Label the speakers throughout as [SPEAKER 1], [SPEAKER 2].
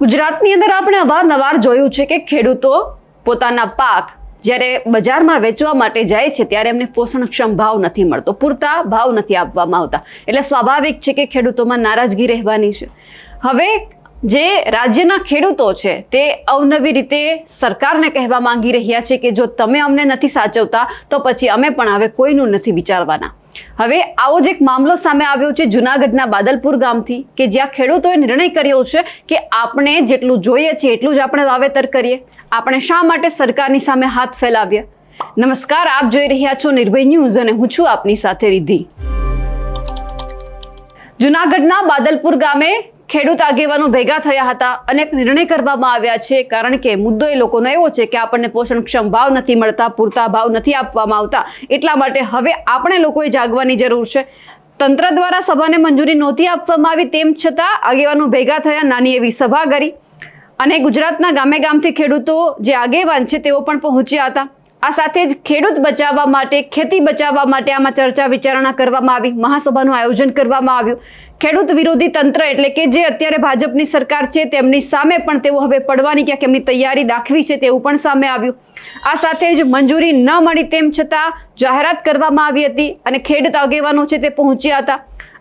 [SPEAKER 1] ગુજરાતની અંદર આપણે અવારનવાર જોયું છે કે ખેડૂતો પોતાના પાક જ્યારે બજારમાં વેચવા માટે જાય છે ત્યારે એમને પોષણક્ષમ ભાવ નથી મળતો, પૂરતા ભાવ નથી આપવામાં આવતા. એટલે સ્વાભાવિક છે કે ખેડૂતોમાં નારાજગી રહેવાની છે. હવે જે રાજ્યના ખેડૂતો છે તે અવનવી રીતે સરકારને કહેવા માંગી રહ્યા છે કે જો તમે અમને નથી સાચવતા તો પછી અમે પણ હવે કોઈનું નથી વિચારવાના. હવે આવો જ એક મામલો સામે આવ્યો છે જુનાગઢના બાદલપુર ગામથી કે જ્યાં ખેડૂતોએ નિર્ણય કર્યો છે કે આપણે જેટલું જોઈએ છે એટલું જ આપણે વાવેતર કરીએ. આપણે શા માટે સરકારની સામે હાથ ફેલાવીએ નમસ્કાર, આપ જોઈ રહ્યા છો નિર્ભય ન્યૂઝ અને હું છું આપની સાથે રિદ્ધિ. જુનાગઢના બાદલપુર ગામે ખેડૂત આગેવાનો ભેગા થયા હતા. અને એક નિર્ણય કરવામાં આવ્યા છે. કારણ કે મુદ્દો એ લોકોનો એવો છે કે આપણને પોષણક્ષમ ભાવ નથી મળતા, પૂરતા ભાવ નથી આપવામાં આવતા. એટલા માટે હવે આપણે લોકોએ જાગવાની જરૂર છે. તંત્ર દ્વારા સભાને મંજૂરી નહોતી આપવામાં આવી તેમ છતાં આગેવાનો ભેગા થયા. નાની એવી સભા કરી. અને ગુજરાતના ગામે ગામથી ખેડૂતો જે આગેવાન છે તેઓ પણ પહોંચ્યા હતા. આ સાથે જ ખેડૂત બચાવવા માટે, ખેતી બચાવવા માટે આમાં ચર્ચા વિચારણા કરવામાં આવી. મહાસભાનું આયોજન કરવામાં આવ્યું. ખેડૂત વિરોધી તંત્ર એટલે કે જે અત્યારે ભાજપની સરકાર છે, તેમની સામે પણ તેઓ હવે પડવાની ક્યાંક એમની તૈયારી દાખવી છે તેવું પણ સામે આવ્યું. આ સાથે જ મંજૂરી ન મળી તેમ છતાં જાહેરાત કરવામાં આવી હતી અને ખેડૂત આગેવાનો છે તે પહોંચ્યા હતા.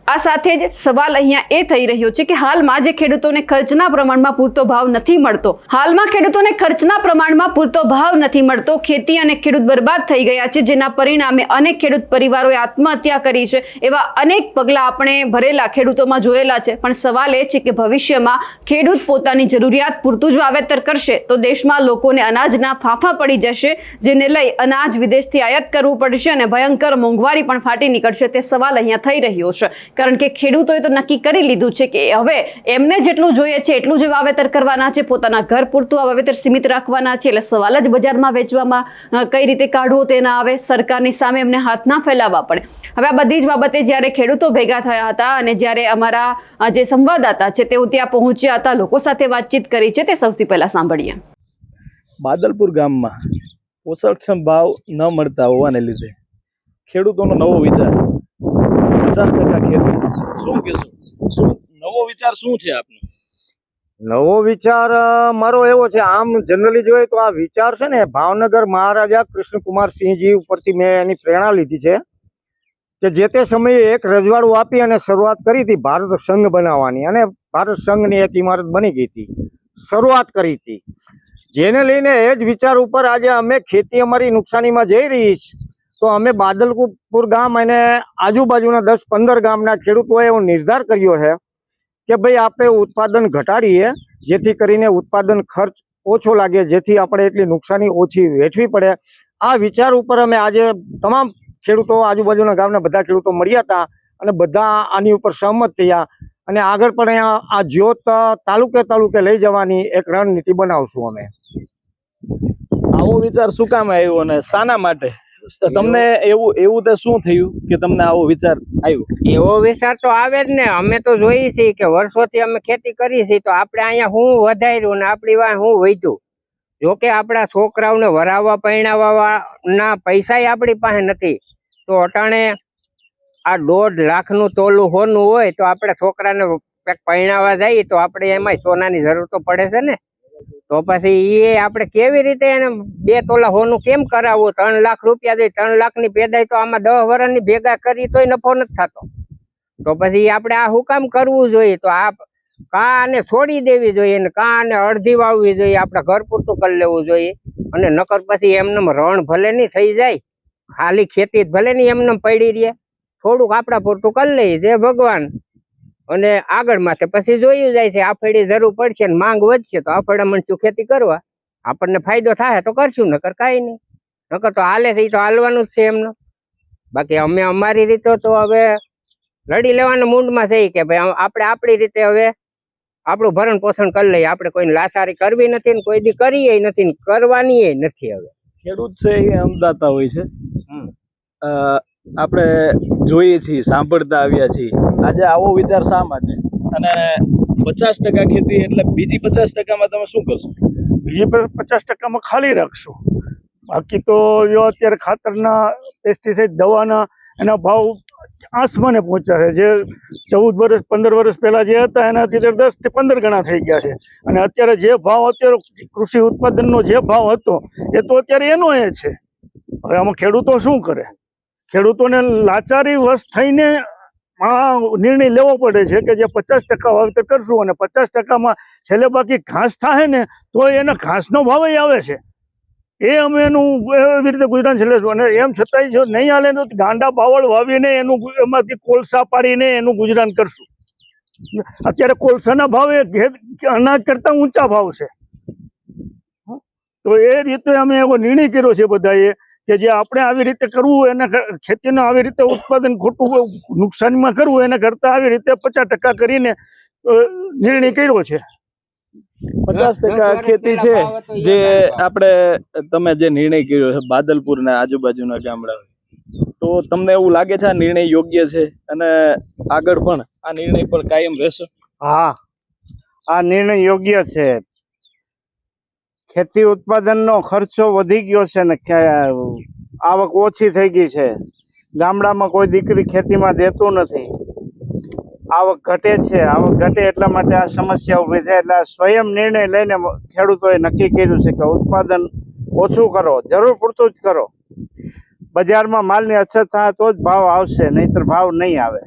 [SPEAKER 1] આ સાથે જ સવાલ અહીંયા એ થઈ રહ્યો છે કે હાલમાં જે ખેડૂતોને ખર્ચના પ્રમાણમાં પૂરતો ભાવ નથી મળતો, હાલમાં ખેડૂતોને ખર્ચના પ્રમાણમાં પૂરતો ભાવ નથી મળતો, ખેતી અને ખેડૂત બરબાદ થઈ ગયા છે, જેના પરિણામે અનેક ખેડૂત પરિવારોએ આત્મહત્યા કરી છે, એવા અનેક પગલાં આપણે ભરેલા ખેડૂતોમાં જોયેલા છે. પણ સવાલ એ છે કે ભવિષ્યમાં ખેડૂત પોતાની જરૂરિયાત પૂરતું જ વાવેતર કરશે તો દેશમાં લોકોને અનાજના ફાંફા પડી જશે, જેને લઈ અનાજ વિદેશથી આયાત કરવું પડશે અને ભયંકર મોંઘવારી પણ ફાટી નીકળશે તે સવાલ અહીંયા થઈ રહ્યો છે. કારણ કે ખેડૂતોએ તો નક્કી કરી લીધું છે કે હવે એમને જેટલું જોઈએ છે, એટલું જ વાવેતર કરવાના છે, પોતાના ઘર પૂરતું વાવેતર સીમિત રાખવાના છે, એટલે સવાલ જ બજારમાં વેચવામાં કઈ રીતે કાઢવો તે ના આવે, સરકારની સામે એમને હાથ ના ફેલાવવા પડે. હવે આ બધી જ બાબતે જ્યારે ખેડૂતો ભેગા થયા હતા અને જ્યારે અમારા જે સંવાદદાતા છે, તેઓ ત્યાં પહોંચ્યા હતા, લોકો સાથે વાતચીત કરી છે, તે સૌથી પહેલા સાંભળીએ.
[SPEAKER 2] બાદલપુર ગામમાં પોષણક્ષમ ભાવ ન મળતા હોવાને લીધે ખેડૂતોનો નવો વિચાર પચાસ ટકા ખેતી શું કહેશો? શું નવો વિચાર શું છે આપનો?
[SPEAKER 3] નવો વિચાર મારો એવો છે. આમ જનરલી જોઈએ તો આ વિચાર છે ને ભાવનગર મહારાજા કૃષ્ણકુમાર સિંહજી ઉપરથી મેં એની પ્રેરણા લીધી છે કે જે તે સમયે એક રજવાડું આપી અને શરૂઆત કરી હતી ભારત સંઘ બનાવવાની. અને ભારત સંઘની એક ઇમારત બની ગઈ હતી. શરૂઆત કરી હતી. જેને લઈને એ જ વિચાર ઉપર આજે અમે ખેતી અમારી નુકસાનીમાં જઈ રહી છે. તો અમે બાદલપુર ગામ અને આજુબાજુના દસ પંદર ગામના ખેડૂતોએ એવો નિર્ધાર કર્યો છે કે ભાઈ આપણે ઉત્પાદન ઘટાડીએ, જેથી કરીને ઉત્પાદન ખર્ચ ઓછો લાગે, જેથી આપણે એટલી નુકસાની ઓછી વેઠવી પડે. આ વિચાર ઉપર અમે આજે તમામ ખેડૂતો, આજુબાજુના ગામના બધા ખેડૂતો મળ્યા હતા અને બધા આની ઉપર સહમત થયા અને આગળ પણ આ જ્યોત તાલુકે તાલુકે લઈ જવાની એક રણનીતિ બનાવશું અમે.
[SPEAKER 2] આવો વિચાર શું કામ આવ્યો અને શાના માટે? તમને એવું એવું તો શું થયું કે તમને આવો વિચાર આવ્યો?
[SPEAKER 4] એવો વિચાર તો આવે જ ને. અમે તો જોઈએ છીએ કે વર્ષોથી અમે ખેતી કરી છે તો આપણે અહીંયા હું વધાર્યું ને આપણી વાંહે હું વધ્યું? જો કે આપણા છોકરાઓને વરાવવા પરણાવવા ના પૈસા આપણી પાસે નથી. તો અટાણે આ દોઢ લાખનું તોલું હોનું હોય તો આપણે છોકરાને પરણાવવા જઈએ તો આપણે એમાંય સોનાની જરૂર તો પડે છે ને. તો પછી એ આપણે કેવી રીતે એને બે તોલા હોનું કેમ કરાવવું? ત્રણ લાખ રૂપિયા દઈ ત્રણ લાખની પેદાય તો આમાં દસ વર્ષની ભેગા કરી તોય નફો નથી થતો. તો પછી આપણે આ હું કામ કરવું જોઈએ? તો આ કાને છોડી દેવી જોઈએ ને કાને અડધી વાવવી જોઈએ? આપણે ઘર પૂરતું કરી લેવું જોઈએ. અને નકર પછી એમને રણ ભલે નહીં થઈ જાય, ખાલી ખેતી ભલે નહીં એમને પડી રહે. થોડુંક આપણા પૂરતું કરી લઈએ. જે ભગવાન અને આગળ માથે પછી જોયું જાય છે આફેડી જરૂર પડશે ને માંગ વધશે તો આફેડા મણશું ખેતી કરવા? આપણને ફાયદો થાય તો કરશું નકર કાંઈ નહીં. નકર તો હાલે છે ઈ તો હાલવાનું જ છે એમનું. બાકી અમે અમારી રીતે તો હવે લડી લેવાના મૂડમાં છે કે ભાઈ આપણે આપણી રીતે હવે આપણું ભરણ પોષણ કરી લઈએ. આપણે કોઈને લાસારી કરવી નથી ને કોઈ દી કરીએ નથી ને કરવાની નથી હવે.
[SPEAKER 2] ખેડૂત છે એ અમદાતા હોય છે. આપણે જોઈએ છીએ સાંભળતા આવ્યા છીએ. આજે આવો વિચાર શા માટે? અને પચાસ ટકા ખેતી એટલે બીજી પચાસ ટકામાં તમે શું કરશો?
[SPEAKER 5] બીજી પચાસ ટકામાં ખાલી રાખશું. બાકી તો જો અત્યારે ખાતરના પેસ્ટિસાઇડ દવાના એના ભાવ આસમાને પહોંચ્યા છે. જે ચૌદ વર્ષ પંદર વર્ષ પહેલાં જે હતા એનાથી તો દસથી પંદર ગણા થઈ ગયા છે. અને અત્યારે જે ભાવ અત્યારે કૃષિ ઉત્પાદનનો જે ભાવ હતો એ તો અત્યારે એનો એ છે. હવે આમાં ખેડૂતો શું કરે? ખેડૂતોને લાચારી વશ થઈને આ નિર્ણય લેવો પડે છે કે જે પચાસ ટકા વાવેતર કરશું અને પચાસ ટકામાં છેલ્લે બાકી ઘાસ થાય ને, તો એને ઘાસનો ભાવ આવે છે. એ અમે એનું એવી રીતે ગુજરાન છેલ્લે અને એમ છતાંય જો નહીં હાલે તો ગાંડા બાવળ વાવીને એનું એમાંથી કોલસા પાડીને એનું ગુજરાન કરશું. અત્યારે કોલસાના ભાવ અનાજ કરતા ઊંચા ભાવ છે? તો એ રીતે અમે એવો નિર્ણય કર્યો છે બધાએ. કે જે આપણે આવી રીતે કરવું એને ખેતીનું આવી રીતે ઉત્પાદન ખોટું નુકસાનમાં કરવું એને કરતાં આવી રીતે પચાસ ટકા કરીને નિર્ણય કર્યો છે.
[SPEAKER 2] પચાસ ટકા ખેતી છે જે આપણે તમે જે નિર્ણય કર્યો છે બાદલપુર ના આજુબાજુના ગામડા તો તમને એવું લાગે છે આ નિર્ણય યોગ્ય છે? અને આગળ પણ આ નિર્ણય પર કાયમ રહેશે?
[SPEAKER 6] હા. આ નિર્ણય યોગ્ય છે. ખેતી ઉત્પાદનનો ખર્ચો વધી ગયો છે ને આવક ઓછી થઈ ગઈ છે. ગામડામાં કોઈ દીકરી ખેતીમાં દેતું નથી. આવક ઘટે છે. આવક ઘટે એટલા માટે આ સમસ્યા ઊભી થાય. એટલે સ્વયં નિર્ણય લઈને ખેડૂતોએ નક્કી કર્યું છે કે ઉત્પાદન ઓછું કરો. જરૂર પૂરતું જ કરો. બજારમાં માલની અછત થાય તો જ ભાવ આવશે, નહીંતર ભાવ નહીં આવે.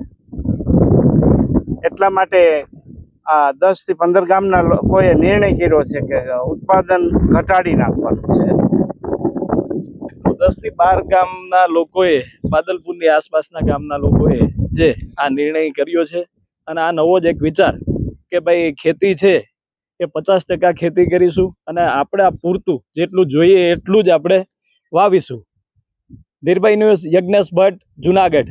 [SPEAKER 6] એટલા માટે આ દસથી પંદર ગામના લોકોએ નિર્ણય કર્યો છે કે ઉત્પાદન ઘટાડી નાખવાનું છે.
[SPEAKER 2] દસથી બાર ગામના લોકોએ, બાદલપુરની આસપાસના ગામના લોકોએ જે આ નિર્ણય કર્યો છે, અને આ નવો જ એક વિચાર કે ભાઈ ખેતી છે, એ પચાસ ટકા ખેતી કરીશું અને આપણે આ પૂરતું જેટલું જોઈએ એટલું જ આપણે વાવીશું. ધીરભાઈ ન્યૂઝ, યજ્ઞેશ ભટ્ટ, જુનાગઢ.